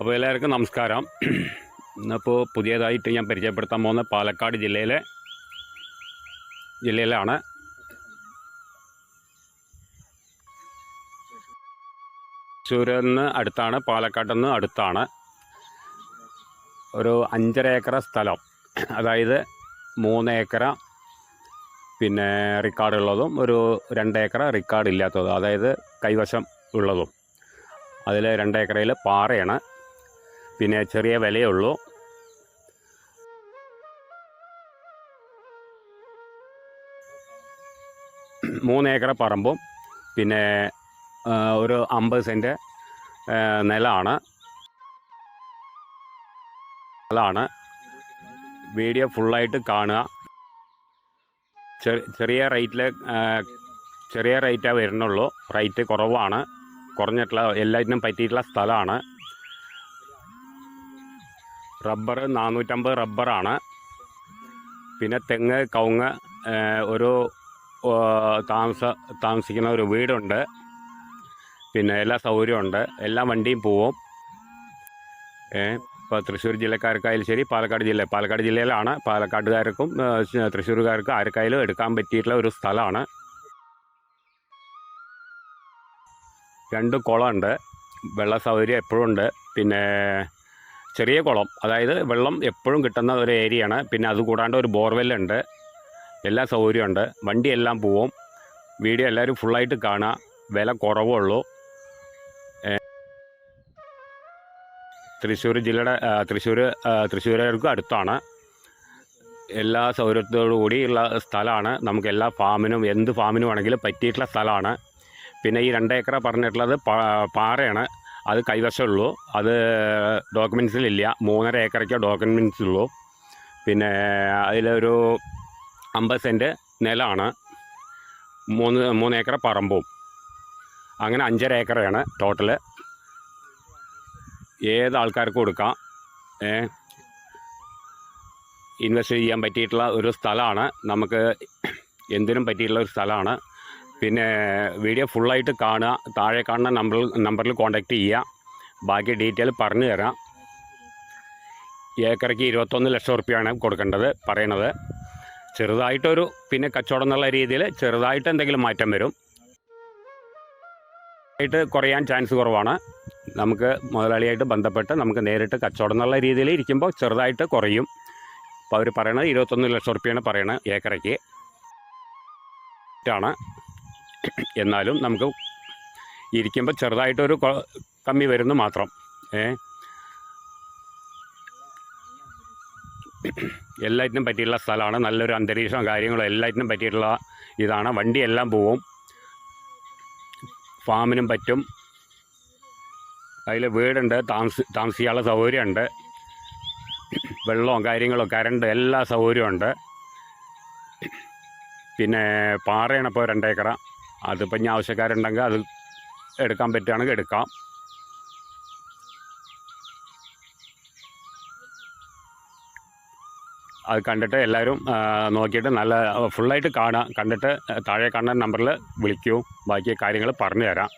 അപ്പോൾ എല്ലാവർക്കും നമസ്കാരം. ഇന്നിപ്പോൾ പുതിയതായിട്ട് ഞാൻ പരിചയപ്പെടുത്താൻ പോകുന്ന പാലക്കാട് ജില്ലയിലെ ജില്ലയിലാണ്. നിന്ന് അടുത്താണ് പാലക്കാട്ടിൽ നിന്ന് അടുത്താണ്. ഒരു അഞ്ചര ഏക്കർ സ്ഥലം. അതായത് മൂന്ന് ഏക്കർ പിന്നെ റിക്കാർഡ് ഉള്ളതും ഒരു രണ്ട് ഏക്കർ റിക്കാർഡ് ഇല്ലാത്തതും അതായത് കൈവശം ഉള്ളതും. അതിൽ രണ്ട് ഏക്കറയിൽ പാറയാണ്. പിന്നെ ചെറിയ വിലയുള്ളൂ മൂന്ന് ഏക്കർ പറമ്പും പിന്നെ ഒരു അമ്പത് സെന്റ് നിലമാണ് നിലമാണ് വീഡിയോ ഫുള്ളായിട്ട് കാണുക. ചെറി- ചെറിയ റേറ്റിൽ ചെറിയ റേറ്റാണ് വരുന്നുള്ളൂ. റേറ്റ് കുറവാണ്. കുറഞ്ഞിട്ടുള്ള എല്ലാറ്റിനും പറ്റിയിട്ടുള്ള സ്ഥലമാണ്. റബ്ബർ നാനൂറ്റമ്പത് റബ്ബറാണ്. പിന്നെ തെങ്ങ് കവുങ്ങ് ഒരു താമസ താമസിക്കുന്ന ഒരു വീടുണ്ട്. പിന്നെ എല്ലാ സൗകര്യമുണ്ട്. എല്ലാ വണ്ടിയും പോവും. ഇപ്പോൾ തൃശ്ശൂർ ജില്ലക്കാർക്കായാലും ശരി പാലക്കാട് ജില്ല പാലക്കാട് ജില്ലയിലാണ്. പാലക്കാട്ടുകാർക്കും തൃശ്ശൂർകാർക്കും ആർക്കായാലും എടുക്കാൻ പറ്റിയിട്ടുള്ള ഒരു സ്ഥലമാണ്. രണ്ട് കുളമുണ്ട് വെള്ള സൗകര്യം എപ്പോഴും ഉണ്ട്. പിന്നെ ചെറിയ കുളം. അതായത് വെള്ളം എപ്പോഴും കിട്ടുന്ന ഒരു ഏരിയയാണ് പിന്നെ അതുകൂടാണ്ട് ഒരു ബോർവെല്ലുണ്ട് എല്ലാ സൗകര്യമുണ്ട് വണ്ടി എല്ലാം പോവും. വീഡിയോ എല്ലാവരും ഫുള്ളായിട്ട് കാണുക വില കുറവുള്ളൂ തൃശ്ശൂർ ജില്ലയുടെ തൃശ്ശൂർ തൃശ്ശൂരുകാർക്ക് അടുത്താണ്. എല്ലാ സൗകര്യത്തോടു കൂടിയുള്ള സ്ഥലമാണ്. നമുക്ക് എല്ലാ ഫാമിനും എന്ത് ഫാമിനും ആണെങ്കിലും പറ്റിയിട്ടുള്ള സ്ഥലമാണ്. പിന്നെ ഈ രണ്ട് ഏക്കർ പറഞ്ഞിട്ടുള്ളത് പാറയാണ്. അത് കൈവശമുള്ളൂ. അത് ഡോക്യുമെൻസിലില്ല. മൂന്നര ഏക്കറയ്ക്കോ ഡോക്യുമെൻസ് ഉള്ളൂ പിന്നെ അതിലൊരു അമ്പത് സെന്റ് നിലമാണ്. മൂന്ന് മൂന്ന് ഏക്കർ പറമ്പും. അങ്ങനെ അഞ്ചര ഏക്കറയാണ് ടോട്ടൽ ഏത് ആൾക്കാർക്ക് കൊടുക്കാം ഇൻവെസ്റ്റ് ചെയ്യാൻ പറ്റിയിട്ടുള്ള ഒരു സ്ഥലമാണ്. നമുക്ക് എന്തിനും പറ്റിയിട്ടുള്ള ഒരു സ്ഥലമാണ്. പിന്നെ വീഡിയോ ഫുള്ളായിട്ട് കാണുക. താഴെ കാണുന്ന നമ്പറിൽ നമ്പറിൽ കോൺടാക്റ്റ് ചെയ്യുക. ബാക്കി ഡീറ്റെയിൽ പറഞ്ഞു തരാം. ഏക്കറയ്ക്ക് ഇരുപത്തൊന്ന് ലക്ഷം റുപ്യാണ് കൊടുക്കേണ്ടത് പറയണത്. ചെറുതായിട്ടൊരു പിന്നെ കച്ചവടം എന്നുള്ള രീതിയിൽ ചെറുതായിട്ട് എന്തെങ്കിലും മാറ്റം വരും. ആയിട്ട് കുറയാൻ ചാൻസ് കുറവാണ്. നമുക്ക് മുതലാളിയായിട്ട് ബന്ധപ്പെട്ട് നമുക്ക് നേരിട്ട് കച്ചവടം എന്നുള്ള രീതിയിൽ ഇരിക്കുമ്പോൾ ചെറുതായിട്ട് കുറയും. അപ്പോൾ അവർ പറയണത് ഇരുപത്തൊന്ന് ലക്ഷം റുപ്യാണ് പറയണത് ഏക്കറയ്ക്ക് ാണ്. എന്നാലും നമുക്ക് ഇരിക്കുമ്പോൾ ചെറുതായിട്ടൊരു കമ്മി വരുന്നു മാത്രം. ഏ? എല്ലാറ്റിനും പറ്റിയിട്ടുള്ള സ്ഥലമാണ്. നല്ലൊരു അന്തരീക്ഷം കാര്യങ്ങളും എല്ലാറ്റിനും പറ്റിയിട്ടുള്ള ഇതാണ്. വണ്ടിയെല്ലാം പോവും. ഫാമിനും പറ്റും. അതിൽ വീടുണ്ട്. താമസി താമസിക്കാനുള്ള സൗകര്യമുണ്ട്. വെള്ളവും കാര്യങ്ങളും കരണ്ട് എല്ലാ സൗകര്യമുണ്ട് പിന്നെ പാറയാണ് ഇപ്പോൾ രണ്ടേക്കറ. അതിപ്പോൾ ഇനി ആവശ്യക്കാരുണ്ടെങ്കിൽ അത് എടുക്കാൻ പറ്റുകയാണെങ്കിൽ എടുക്കാം. അത് കണ്ടിട്ട് എല്ലാവരും നോക്കിയിട്ട് നല്ല ഫുള്ളായിട്ട് കാണുക കണ്ടിട്ട് താഴെ കാണുന്ന നമ്പറിൽ വിളിക്കൂ. ബാക്കി കാര്യങ്ങൾ പറഞ്ഞു തരാം